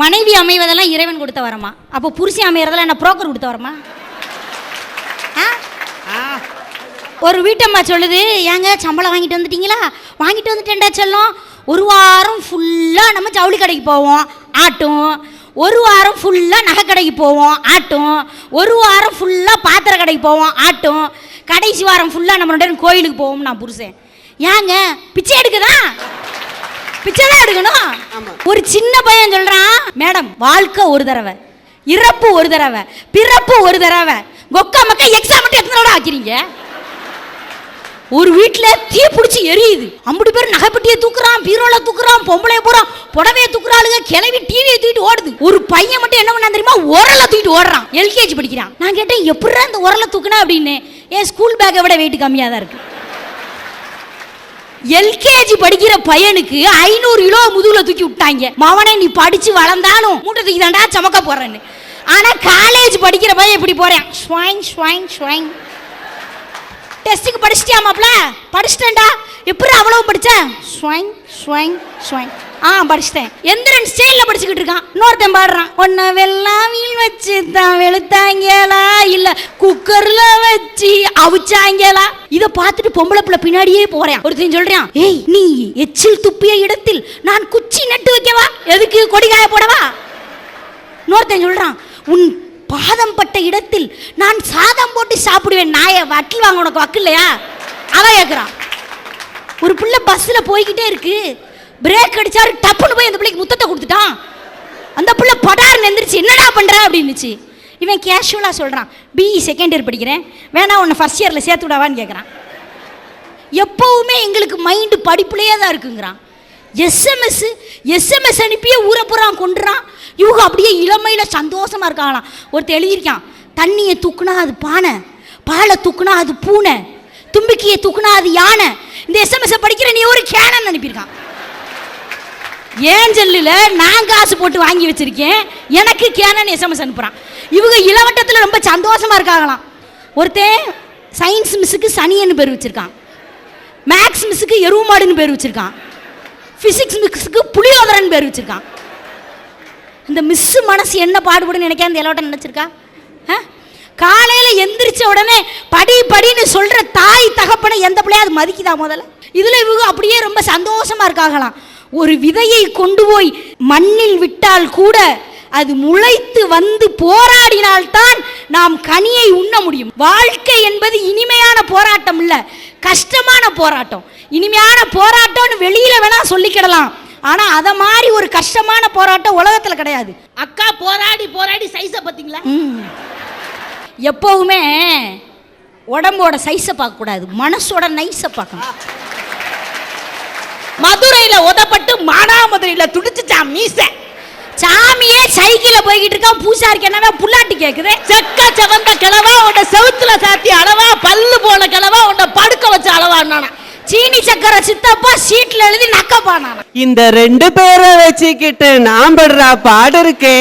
மனைவி அமைவதெல்லாம் இறைவன் கொடுத்த வரமா? அப்போ புருஷன் அமையறதெல்லாம் என்ன புரோக்கர் கொடுத்த வரமா? ஆ? ஒரு வீட்டம்மா சொல்லுது ஏங்க சம்பளம் வாங்கிட்டு வந்துட்டீங்களா? வாங்கிட்டு வந்துட்டேன்டா செல்லம். ஒரு வாரம் ஃபுல்லாக நம்ம ஜவுளி கடைக்கு போவோம். ஆட்டும். ஒரு வாரம் ஃபுல்லாக நகை கடைக்கு போவோம். ஆட்டும். ஒரு வாரம் ஃபுல்லாக பாத்திர கடைக்கு போவோம். ஆட்டும். கடைசி வாரம் ஃபுல்லாக நம்ம ரெண்டு பேரும் கோயிலுக்கு போவோம் நான் புருஷன். ஏங்க பிச்சை எடுக்குதா? பிச்சை தான் எடுக்கணும் ஒரு சின்ன பையன் சொல்றான் மேடம் வாழ்க்கை ஒரு தடவை. இறப்பு ஒரு தடவை. பிறப்பு ஒரு தடவை. கொக்கா மக்கா எக்ஸாம் மட்டும் எத்தனை தடவை ஆக்கிறீங்க ஒரு வீட்டில் தீ பிடிச்சி எரியுது. அம்புடி பேர் நகைப்பட்டியை தூக்குறான் பீரோல தூக்குறான் பொம்பளைய போறான் புடவைய தூக்குறாளுங்க கிளவி டிவியை தூக்கிட்டு ஓடுது. ஒரு பையன் மட்டும் என்ன பண்ணா தெரியுமா? உரலை தூக்கிட்டு ஓடுறான். எல்கேஜி படிக்கிறான். நான் கேட்டேன் எப்படிடா இந்த உரலை தூக்குனா? அப்படின்னு. என் ஸ்கூல் பேக்கை விட வெயிட் கம்மியாக தான் இருக்கு. எல்கேஜி படிக்கிற பையனுக்கு ஐநூறு கிலோ முதுகுல தூக்கி விட்டாங்க. மவனே நீ படிச்சு வளர்ந்தாலும் மூட்டை தூக்கி தாண்டா சமக்க போறேன்னு. ஆனா காலேஜ் படிக்கிற பையன் இப்படி போறேன். ஸ்வைங் ஸ்வைங் ஸ்வைங் டெஸ்ட்டுக்கு படிச்சிட்டியா மாப்பிள படிச்சிட்டேன்டா. எப்படி அவ்வளவு படிச்ச? ஸ்வைங் ஸ்வைங் ஸ்வைங் ஆ படிச்சிட்டேன். எந்திரன் ஸ்டைலில் படிச்சுக்கிட்டு இருக்கான். இன்னொருத்தன் பாடுறான். ஒன்ன வெள்ளாமில் வச்சு தான் வெளுத்தாங்களா இல்ல குக்கர்ல வச்சு அவிச்சாங்களா இதை பார்த்துட்டு பொம்பளை பிள்ளை பின்னாடியே போறேன். ஒருத்தன் சொல்றான் ஏய் நீ எச்சில் துப்பிய இடத்தில் நான் குச்சி நட்டு வைக்கவா? எதுக்கு கொடிகாய போடவா? இன்னொருத்தன் சொல்றான் உன் பாதம் பட்ட இடத்தில் நான் சாதம் போட்டு சாப்பிடுவேன். நாய வட்டில் வாங்க உனக்கு வக்கு இல்லையா? அவன் கேட்குறான் ஒரு பிள்ளை பஸ்ஸில் போய்கிட்டே இருக்கு. பிரேக் அடிச்சாரு டப்புன்னு போய் அந்த பிள்ளைக்கு முத்தத்தை கொடுத்துட்டான். அந்த பிள்ளை படார்னு எந்திரிச்சு என்னடா பண்ற? அப்படின்னுச்சு. இவன் கேஷுவலாக சொல்கிறான் பிஇ செகண்ட் இயர் படிக்கிறேன். வேணா உன்னை ஃபர்ஸ்ட் இயரில் சேர்த்து விடாவான்னு கேட்குறான் எப்போவுமே எங்களுக்கு மைண்டு படிப்புலேயே தான் இருக்குங்கிறான். எஸ்எம்எஸ் எஸ்எம்எஸ் அனுப்பியே ஊரை புறான் கொண்டுறான் இவங்க அப்படியே இளமையில் சந்தோஷமாக இருக்காங்களாம். ஒருத்தர் எழுதியிருக்கான் தண்ணியை தூக்குனா அது பானை பாலை தூக்குனா அது பூனை தும்பிக்கையை தூக்குனா அது யானை. இந்த எஸ்எம்எஸ்ஸை படிக்கிற நீ ஒரு கேனன் அனுப்பியிருக்கான். ஏஞ்சல்லில் நான் காசு போட்டு வாங்கி வச்சிருக்கேன். எனக்கு கேனன் எஸ்எம்எஸ் அனுப்புகிறான் இவங்க இளவட்டத்தில் ரொம்ப சந்தோஷமா இருக்காங்களாம். ஒருத்தன் சயின்ஸ் மிஸ்ஸுக்கு சனியன்னு பேர் வச்சிருக்கான். மேக்ஸ் மிஸ்ஸுக்கு எருமாடுன்னு பேர் வச்சிருக்கான். ஃபிசிக்ஸ் மிஸ்ஸுக்கு புளியோதரன் பேர் வச்சிருக்கான். இந்த மிஸ் மனசு என்ன பாடுபடுன்னு நினைக்க அந்த இளவட்டம் நினச்சிருக்கா? காலையில் எந்திரிச்ச உடனே படி படின்னு சொல்கிற தாய் தகப்பனை எந்த பிள்ளையா அது மதிக்குதா முதல்ல? இதில் இவங்க அப்படியே ரொம்ப சந்தோஷமா இருக்காங்களாம். ஒரு விதையை கொண்டு போய் மண்ணில் விட்டால் கூட அது முளைத்து வந்து போராடினால்தான் நாம் கனியை உண்ண முடியும். வாழ்க்கை என்பது இனிமையான போராட்டம் இல்ல கஷ்டமான போராட்டம். இனிமையான போராட்டம்னு வெளியில வேணா சொல்லிக்கிடலாம். ஆனா அத மாதிரி ஒரு கஷ்டமான போராட்டம் உலகத்துல கிடையாது. அக்கா போராடி போராடி சைஸ பாத்தீங்களா? ம். எப்பவுமே உடம்போட சைஸை பார்க்கக்கூடாது மனசோட நைஸை பார்க்கணும். மதுரையில உதப்பட்டு மானாமதுரையில துடிச்சுச்சான் மீச. சாமியே சைக்கிளில் போய்கிட்டு இருக்கான். பூசாரிக்கு என்னவே புல்லாட்டி கேட்குது செக்க செவந்த கிழவா உன்னை செவுத்துல சாத்தி அளவா பல்லு போன கிழவா உன்னை படுக்க வச்ச அளவா சீனி சக்கரை சித்தப்பா சீட்ல எழுதி நக்கப்பானா இந்த ரெண்டு பேரை வச்சுக்கிட்டு நான் படுற பாடு இருக்கே.